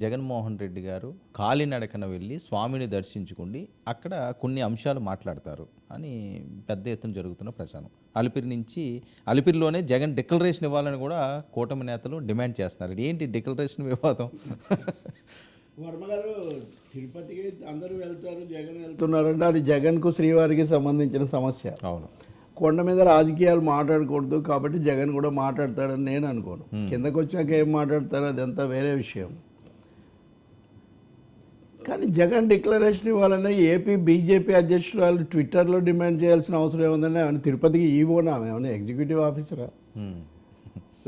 జగన్మోహన్ రెడ్డి గారు కాలినడకన వెళ్ళి స్వామిని దర్శించుకుండి అక్కడ కొన్ని అంశాలు మాట్లాడతారు అని పెద్ద ఎత్తున జరుగుతున్న ప్రచారం. అలిపిరి నుంచి అలిపిరిలోనే జగన్ డిక్లరేషన్ ఇవ్వాలని కూడా కూటమి నేతలు డిమాండ్ చేస్తున్నారు. ఏంటి డిక్లరేషన్ వివాదం? వర్మ గారు తిరుపతికి అందరూ వెళ్తారు జగన్ వెళ్తున్నారంటే అది జగన్కు శ్రీవారికి సంబంధించిన సమస్య. అవును. కొండ మీద రాజకీయాలు మాట్లాడకూడదు కాబట్టి జగన్ కూడా మాట్లాడతాడని నేను అనుకోను. కిందకు వచ్చాక ఏం మాట్లాడతారో అదంతా వేరే విషయం. కానీ జగన్ డిక్లరేషన్ ఇవ్వాలన్నా ఏపీ బీజేపీ అధ్యక్షురాలు ట్విట్టర్లో డిమాండ్ చేయాల్సిన అవసరం ఏముందంటే ఆమె తిరుపతికి ఈవోనా ఆమె ఏమైనా ఎగ్జిక్యూటివ్ ఆఫీసరా.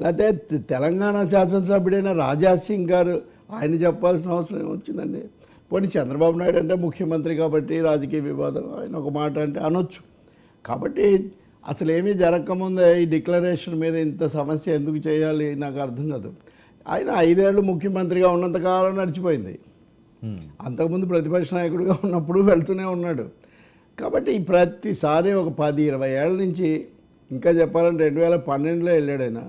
లేకపోతే తెలంగాణ శాసనసభ్యుడైన రాజా సింగ్ గారు ఆయన చెప్పాల్సిన అవసరం ఏమొచ్చిందండి పోనీ చంద్రబాబు నాయుడు అంటే ముఖ్యమంత్రి కాబట్టి రాజకీయ వివాదం ఆయన ఒక మాట అంటే అనొచ్చు కాబట్టి అసలు ఏమీ జరగకముందే ఈ డిక్లరేషన్ మీద ఇంత సమస్య ఎందుకు చేయాలి నాకు అర్థం కాదు ఆయన ఐదేళ్ళు ముఖ్యమంత్రిగా ఉన్నంతకాలం నడిచిపోయింది. అంతకుముందు ప్రతిపక్ష నాయకుడిగా ఉన్నప్పుడు వెళ్తూనే ఉన్నాడు. కాబట్టి ప్రతిసారి ఒక పది ఇరవై ఏళ్ళ నుంచి ఇంకా చెప్పాలంటే రెండు వేల పన్నెండులో వెళ్ళాడు ఆయన.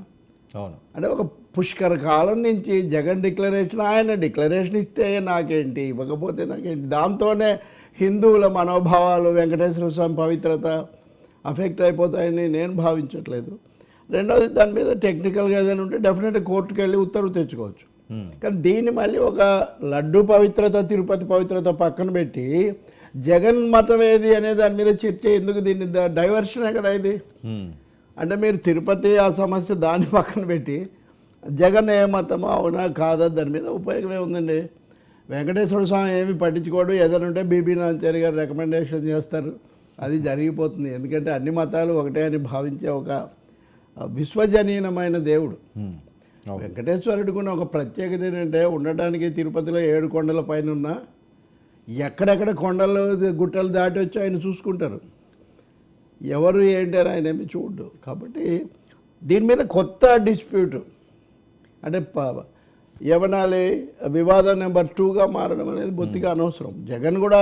అవును. అంటే ఒక పుష్కర కాలం నుంచి జగన్ డిక్లరేషన్ ఆయన డిక్లరేషన్ ఇస్తే నాకేంటి ఇవ్వకపోతే నాకేంటి? దాంతోనే హిందువుల మనోభావాలు వెంకటేశ్వర స్వామి పవిత్రత అఫెక్ట్ అయిపోతాయని నేను భావించట్లేదు. రెండోది దాని మీద టెక్నికల్గా ఏదైనా ఉంటే డెఫినెట్గా కోర్టుకు వెళ్ళి ఉత్తర్వు తెచ్చుకోవచ్చు. కానీ దీన్ని మళ్ళీ ఒక లడ్డు పవిత్రత తిరుపతి పవిత్రత పక్కన పెట్టి జగన్ మతం ఏది అనే దాని మీద చర్చ ఎందుకు దీన్ని డైవర్షనే కదా ఇది. అంటే మీరు తిరుపతి ఆ సమస్య దాన్ని పక్కన పెట్టి జగన్ ఏ మతమో అవునా కాదా దాని మీద ఉపయోగమే ఉందండి వెంకటేశ్వర స్వామి ఏమి పట్టించుకోడు ఏదైనా ఉంటే బీబీ నాంచారి గారు రికమెండేషన్ చేస్తారు. అది జరిగిపోతుంది. ఎందుకంటే అన్ని మతాలు ఒకటే అని భావించే ఒక విశ్వజనీయమైన దేవుడు. వెంకటేశ్వరుడికి ఉన్న ఒక ప్రత్యేకత ఏంటంటే ఉండటానికి తిరుపతిలో ఏడు కొండల పైన ఉన్న ఎక్కడెక్కడ కొండలు గుట్టలు దాటి వచ్చి ఆయన చూసుకుంటారు. ఎవరు ఏంటి అని ఆయన ఏమి చూడు కాబట్టి దీని మీద కొత్త డిస్ప్యూట్ అంటే యవనాలి వివాదం నెంబర్ టూగా మారడం అనేది బొత్తిగా అనవసరం. జగన్ కూడా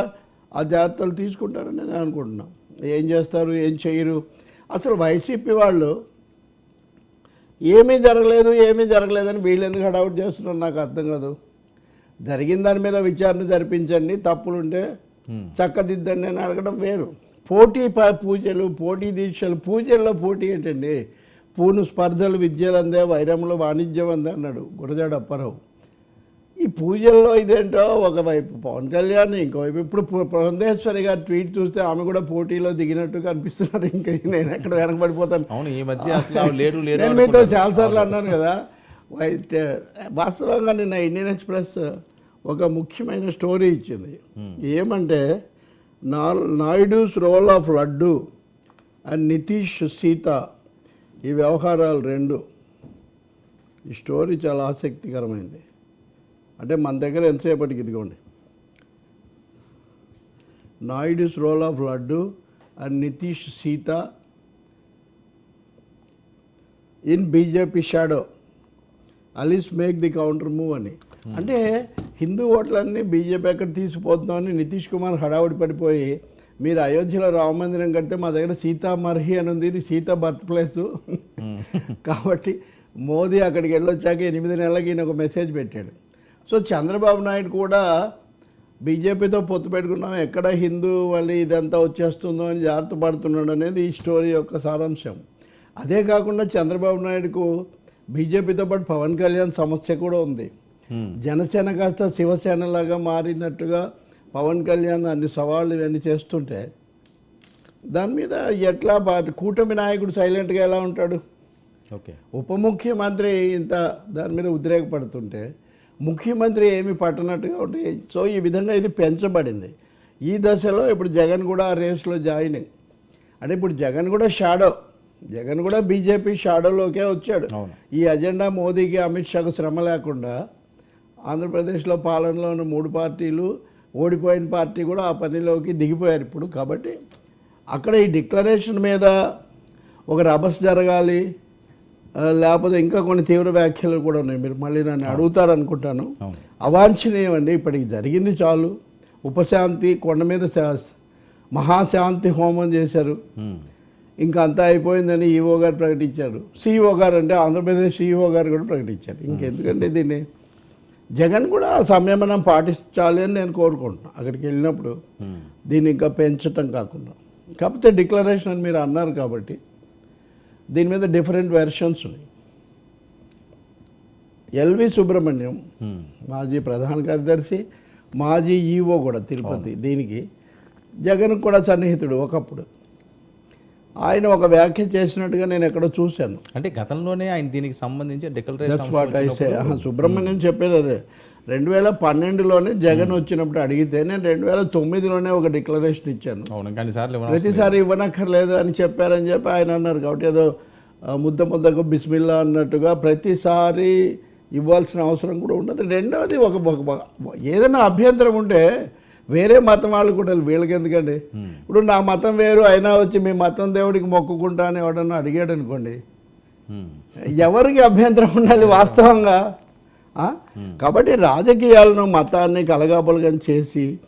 ఆ జాగ్రత్తలు తీసుకుంటారని నేను అనుకుంటున్నాను ఏం చేస్తారు? ఏం చేయరు? అసలు వైసీపీ వాళ్ళు ఏమీ జరగలేదు ఏమీ జరగలేదని వీళ్ళు ఎందుకు హడావుట్ చేస్తున్నారు నాకు అర్థం కాదు. జరిగిన దాని మీద విచారణ జరిపించండి తప్పులుంటే. చక్కదిద్దండి అని అడగడం వేరు. పోటీ ప- పూజలు పోటీ దీక్షలు పూజల్లో పోటీ ఏంటండి? పూను స్పర్ధలు విద్యలు అందే వైరములు వాణిజ్యం అందే అన్నాడు గురజాడ అప్పారావు. ఈ పూజల్లో ఇదేంటో ఒకవైపు పవన్ కళ్యాణ్ ఇంకోవైపు ఇప్పుడు పురంధేశ్వరి గారు ట్వీట్ చూస్తే ఆమె కూడా పోటీలో దిగినట్టు కనిపిస్తున్నారు. ఇంకా నేను ఎక్కడ వెనకబడిపోతాను. అవును ఈ మధ్య లేరు లేరు నేను మీతో. చాలాసార్లు అన్నాను కదా వైట్ వాస్తవంగా నిన్న ఇండియన్ ఎక్స్ప్రెస్ ఒక ముఖ్యమైన స్టోరీ ఇచ్చింది. ఏమంటే నా Naidu's role of laddu and Nitish Sita ఈ వ్యవహారాలు రెండు. ఈ స్టోరీ చాలా ఆసక్తికరమైంది. అంటే మన దగ్గర ఎంతసేపటికి ఇదిగోండి. Naidu's role of laddu and Nitish Sita in BJP shadow. Allies make the counter move అని. అంటే హిందూ ఓట్లన్నీ బీజేపీ ఎక్కడ తీసుకుపోతున్నామని నితీష్ కుమార్ హడావుడి పడిపోయి మీరు అయోధ్యలో రామ మందిరం కడితే మా దగ్గర సీతామర్హి అని ఉంది ఇది సీత బర్త్ ప్లేసు. హ్మ్. కాబట్టి మోదీ అక్కడికి వెళ్ళొచ్చాక ఎనిమిది నెలలకి ఈయన ఒక మెసేజ్ పెట్టాడు. సో చంద్రబాబు నాయుడు కూడా బీజేపీతో పొత్తు పెట్టుకున్నాం ఎక్కడ హిందూ వాళ్ళు ఇదంతా వచ్చేస్తుందో అని జాగ్రత్త పడుతున్నాడు అనేది ఈ స్టోరీ యొక్క సారాంశం. అదే కాకుండా చంద్రబాబు నాయుడుకు బీజేపీతో పాటు పవన్ కళ్యాణ్ సమస్య కూడా ఉంది. జనసేన కాస్త శివసేనలాగా మారినట్టుగా పవన్ కళ్యాణ్ అన్ని సవాళ్ళు ఇవన్నీ చేస్తుంటే దాని మీద ఎట్లా బా- కూటమి నాయకుడు సైలెంట్గా ఎలా ఉంటాడు? ఓకే. ఉప ముఖ్యమంత్రి ఇంత దాని మీద ఉద్రేకపడుతుంటే ముఖ్యమంత్రి ఏమి పట్టనట్టుగా ఉంటే సో ఈ విధంగా ఇది పెంచబడింది. ఈ దశలో ఇప్పుడు జగన్ కూడా ఆ రేస్లో జాయినింగ్ అంటే ఇప్పుడు జగన్ కూడా షాడో జగన్ కూడా బీజేపీ షాడోలోకే వచ్చాడు. ఈ అజెండా మోదీకి అమిత్ షాకు శ్రమ లేకుండా ఆంధ్రప్రదేశ్లో పాలనలో ఉన్న మూడు పార్టీలు ఓడిపోయిన పార్టీ కూడా ఆ పనిలోకి దిగిపోయారు ఇప్పుడు. కాబట్టి అక్కడ ఈ డిక్లరేషన్ మీద ఒక రభస్ జరగాలి లేకపోతే ఇంకా కొన్ని తీవ్ర వ్యాఖ్యలు కూడా ఉన్నాయి. మీరు మళ్ళీ నన్ను అడుగుతారనుకుంటాను. అవును. అవాంఛనీయం అండి ఇప్పటికి జరిగింది చాలు. ఉపశాంతి కొండ మీద మహాశాంతి హోమం చేశారు. ఇంకా అంతా అయిపోయిందని ఈఓ గారు ప్రకటించారు. సిఇఓ గారు అంటే ఆంధ్రప్రదేశ్ సిఇఓ గారు కూడా ప్రకటించారు. ఇంకెందుకంటే దీన్ని? జగన్ కూడా సంయమనం పాటించాలి అని నేను కోరుకుంటున్నాను అక్కడికి వెళ్ళినప్పుడు. దీన్ని ఇంకా పెంచటం కాకుండా. కాకపోతే డిక్లరేషన్ అని మీరు అన్నారు కాబట్టి దీని మీద డిఫరెంట్ వెర్షన్స్ ఉన్నాయి. L V Subrahmanyam. మాజీ ప్రధాన కార్యదర్శి మాజీ ఈఓ కూడా తిరుపతి దీనికి జగన్ కూడా సన్నిహితుడు ఒకప్పుడు. ఆయన ఒక వ్యాఖ్య చేసినట్టుగా నేను ఎక్కడో చూశాను. అంటే గతంలోనే ఆయన దీనికి సంబంధించి డిక్లరేషన్ సుబ్రహ్మణ్యం చెప్పేది అదే. రెండు వేల పన్నెండులోనే జగన్ వచ్చినప్పుడు అడిగితే నేను రెండు వేల తొమ్మిదిలోనే ఒక డిక్లరేషన్ ఇచ్చాను. ప్రతిసారి ఇవ్వనక్కర్లేదు అని చెప్పారని చెప్పి ఆయన అన్నారు కాబట్టి ఏదో ముద్ద ముద్దకు బిస్మిల్లా అన్నట్టుగా ప్రతిసారి ఇవ్వాల్సిన అవసరం కూడా ఉండదు. రెండవది ఒక ఏదైనా అభ్యంతరం ఉంటే వేరే మతం వాళ్ళు కూడా వీళ్ళకి ఎందుకండి? ఇప్పుడు నా మతం వేరు అయినా వచ్చి మీ మతం దేవుడికి మొక్కుకుంటా అని ఎవడన్నా అడిగాడు అనుకోండి ఎవరికి అభ్యంతరం ఉండాలి వాస్తవంగా? కాబట్టి రాజకీయాలను మతాన్ని కలగాపులగం చేసి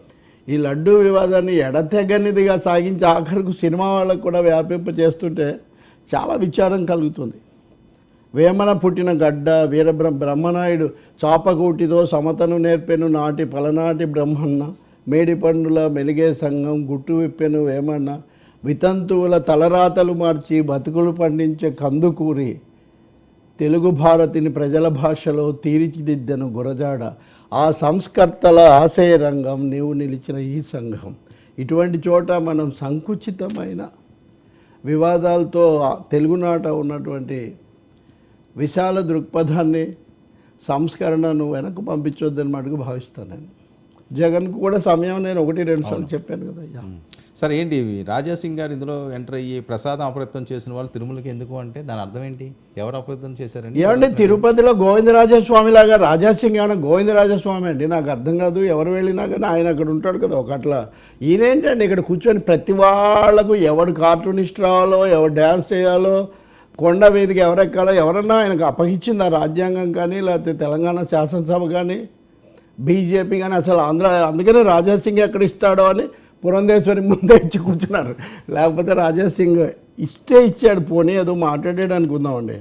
ఈ లడ్డూ వివాదాన్ని ఎడతెగనిదిగా సాగించి ఆఖరికి సినిమా వాళ్ళకు కూడా వ్యాపింప చేస్తుంటే చాలా విచారం కలుగుతుంది. వేమన పుట్టిన గడ్డ వీరబ్ర బ్రహ్మనాయుడు చాపకూటితో సమతను నేర్పెను నాటి పలనాటి బ్రహ్మన్న మేడి పండుల మెలిగే సంఘం గుట్టు విప్పెను వేమన్న వితంతువుల తలరాతలు మార్చి బతుకులు పండించే కందుకూరి తెలుగు భారతిని ప్రజల భాషలో తీర్చిదిద్దను గురజాడ. ఆ సంస్కర్తల ఆశయ రంగం నీవు నిలిచిన ఈ సంఘం. ఇటువంటి చోట మనం సంకుచితమైన వివాదాలతో తెలుగునాట ఉన్నటువంటి విశాల దృక్పథాన్ని సంస్కరణను వెనక్కు పంపించొద్దని మటుకు భావిస్తాను నేను. జగన్కు కూడా సమయం నేను ఒకటి రెండు సార్లు చెప్పాను కదా. అయ్యా సరే ఏంటి? రాజాసింగ్ గారు ఇందులో ఎంటర్ అయ్యి ప్రసాదం అప్రయత్నం చేసిన వాళ్ళు తిరుమలకి ఎందుకు అంటే దాని అర్థం ఏంటి? ఎవరు అప్రయత్నం చేశారండి? ఏమంటే తిరుపతిలో గోవిందరాజస్వామి లాగా రాజాసింగ్ ఏమైనా గోవిందరాజస్వామి అండి నాకు అర్థం కాదు ఎవరు వెళ్ళినా కానీ ఆయన అక్కడ ఉంటాడు కదా ఒక అట్లా. ఈయనేంటండి ఇక్కడ కూర్చొని ప్రతి వాళ్ళకు ఎవడు కార్టూనిస్ట్ రావాలో ఎవరు డ్యాన్స్ చేయాలో కొండ వేదిక ఎవరెక్కాలో ఎవరన్నా ఆయనకు అప్పగించింది ఆ రాజ్యాంగం కానీ లేకపోతే తెలంగాణ శాసనసభ కానీ బీజేపీ కానీ అసలు ఆంధ్ర అందుకనే రాజాసింగ్ ఎక్కడ ఇస్తాడో అని పురంధేశ్వరి ముందే ఇచ్చి కూర్చున్నారు. లేకపోతే రాజేష్ సింగ్ ఇష్టే ఇచ్చాడు పోనీ ఏదో మాట్లాడాడు అనుకుందామండి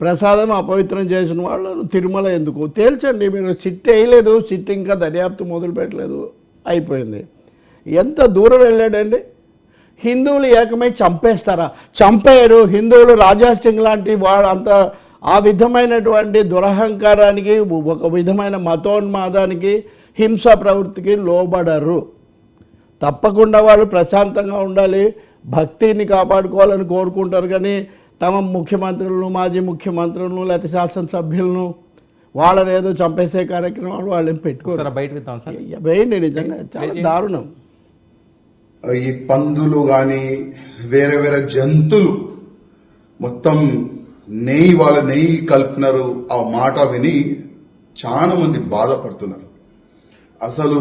ప్రసాదం అపవిత్రం చేసిన వాళ్ళు తిరుమల ఎందుకు? తేల్చండి మీరు సిట్ వేయలేదు సిట్ ఇంకా దర్యాప్తు మొదలు పెట్టలేదు అయిపోయింది. ఎంత దూరం వెళ్ళాడండి? హిందువులు ఏకమై చంపేస్తారా? చంపేయరు. హిందువులు రాజాసింగ్ లాంటి వాడు అంత ఆ విధమైనటువంటి దురహంకారానికి ఒక విధమైన మతోన్మాదానికి హింస ప్రవృత్తికి లోబడరు. తప్పకుండా వాళ్ళు ప్రశాంతంగా ఉండాలి భక్తిని కాపాడుకోవాలని కోరుకుంటారు కానీ తమ ముఖ్యమంత్రులను మాజీ ముఖ్యమంత్రులను లేకపోతే శాసనసభ్యులను వాళ్ళని ఏదో చంపేసే కార్యక్రమాలు వాళ్ళని పెట్టుకోరు. వేయండి నిజంగా చాలా దారుణం. ఈ పందులు కానీ వేరే వేరే జంతువులు మొత్తం నెయ్యి వాళ్ళ నెయ్యి కలుపుతున్నారు. ఆ మాట విని చాలా మంది బాధపడుతున్నారు. అసలు